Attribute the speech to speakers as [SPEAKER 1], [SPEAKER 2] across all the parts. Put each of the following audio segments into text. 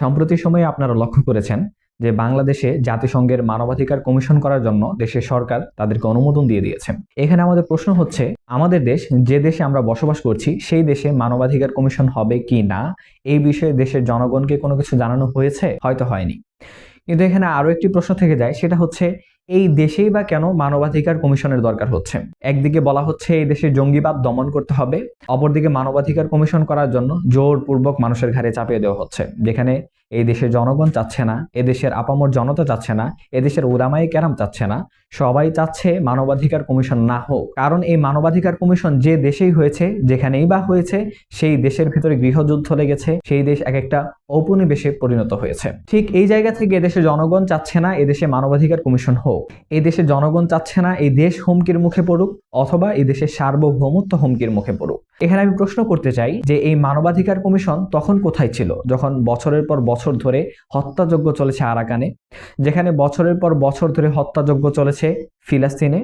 [SPEAKER 1] সম্প্রতি সময়ে আপনারা লক্ষ্য করেছেন যে বাংলাদেশে জাতিসংঘের মানবাধিকার কমিশন করার জন্য দেশের সরকার তাদেরকে অনুমোদন দিয়ে দিয়েছে। এখানে আমাদের প্রশ্ন হচ্ছে, আমাদের দেশ, যে দেশে আমরা বসবাস করছি, সেই দেশে মানবাধিকার কমিশন হবে কি না? এই বিষয়ে দেশের জনগণকে কোনো কিছু জানানো হয়েছে? হয়তো হয়নি। কিন্তু এখানে আরও একটি প্রশ্ন থেকে যায়, সেটা হচ্ছে এই দেশেই বা কেন মানবাধিকার কমিশনের দরকার হচ্ছে? একদিকে বলা হচ্ছে এই দেশে জঙ্গিবাদ দমন করতে হবে, অপরদিকে মানবাধিকার কমিশন করার জন্য জোরপূর্বক মানুষের ঘাড়ে চাপিয়ে দেওয়া হচ্ছে, যেখানে এই দেশের জনগণ চাচ্ছে না এদেশের আপামর জনতা চাচ্ছে না এদেশের উলামাই ক্যারাম চাচ্ছে না, সবাই চাচ্ছে মানবাধিকার কমিশন না হোক। কারণ এই মানবাধিকার কমিশন যে দেশেই হয়েছে, যেখানেই বা হয়েছে, সেই দেশের ভিতরে গৃহযুদ্ধ লেগেছে, সেই দেশ এক একটা ঔপনিবেশে পরিণত হয়েছে। ঠিক এই জায়গা থেকে এদেশের জনগণ চাচ্ছে না এদেশে মানবাধিকার কমিশন হোক। এই দেশে জনগণ চাচ্ছে না এই দেশ হুমকির মুখে পড়ুক অথবা এই দেশের সার্বভৌমত্ব হুমকির মুখে পড়ুক। এখানে আমি প্রশ্ন করতে চাই যে এই মানবাধিকার কমিশন তখন কোথায় ছিল? যখন বছরের পর বছর ধরে হত্যাযজ্ঞ চলেছে আরাকানে, যেখানে বছরের পর বছর ধরে হত্যাযজ্ঞ চলেছে ফিলিস্তিনে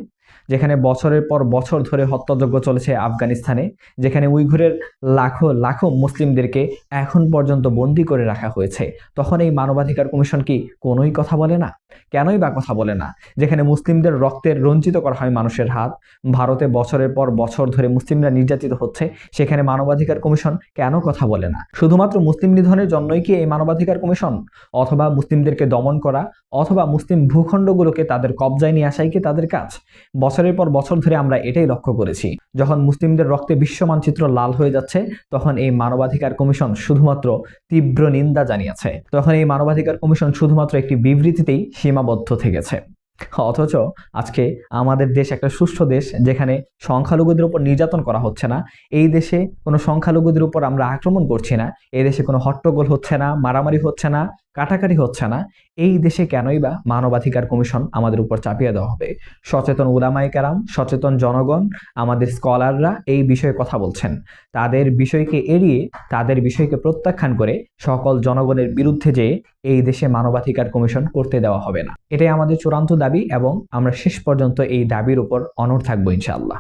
[SPEAKER 1] যেখানে বছরের পর বছর ধরে হত্যাযজ্ঞ চলেছে আফগানিস্তানে, যেখানে উইঘুরের লাখো লাখো মুসলিমদেরকে এখন পর্যন্ত বন্দি করে রাখা হয়েছে। তখন এই মানবাধিকার কমিশন কি কোনোই কথা বলে না? কেনই বা কথা বলে না? যেখানে মুসলিমদের রক্তের রঞ্জিত করা হয় মানুষের হাত, ভারতে বছরের পর বছর ধরে মুসলিমরা নির্যাতিত হচ্ছে, সেখানে মানবাধিকার কমিশন কেন কথা বলে না? শুধুমাত্র মুসলিম নিধনের জন্যই কি এই মানবাধিকার কমিশন? অথবা মুসলিমদেরকে দমন করা, অথবা মুসলিম ভূখণ্ডগুলোকে তাদের কবজায় নিয়ে আসাই কি তাদের কাজ? বছরের পর বছর ধরে আমরা এটাই লক্ষ্য করেছি। যখন মুসলিমদের রক্তে বিশ্ব মানচিত্র লাল হয়ে যাচ্ছে, তখন এই মানবাধিকার কমিশন শুধুমাত্র তীব্র নিন্দা জানিয়েছে। তখন এই মানবাধিকার কমিশন শুধুমাত্র একটি বিবৃতিতেই সীমাবদ্ধ থেকেছে। অথচ আজকে আমাদের দেশ একটা সুষ্ঠু দেশ, যেখানে সংখ্যালঘুদের উপর নির্যাতন করা হচ্ছে না। এই দেশে কোনো সংখ্যালঘুদের উপর আমরা আক্রমণ করছি না। এই দেশে কোনো হট্টগোল হচ্ছে না, মারামারি হচ্ছে না। কাটাকাটি হচ্ছে না। এই দেশে কেনই বা মানবাধিকার কমিশন আমাদের উপর চাপিয়ে দেওয়া হবে? সচেতন উলামাই কারাম, সচেতন জনগণ, আমাদের স্কলাররা এই বিষয়ে কথা বলছেন। তাদের বিষয়কে এড়িয়ে, তাদের বিষয়কে প্রত্যাখ্যান করে সকল জনগণের বিরুদ্ধে যে এই দেশে মানবাধিকার কমিশন করতে দেওয়া হবে না। এটাই আমাদের চূড়ান্ত দাবি এবং আমরা শেষ পর্যন্ত এই দাবির উপর অনড় থাকব ইনশাআল্লাহ।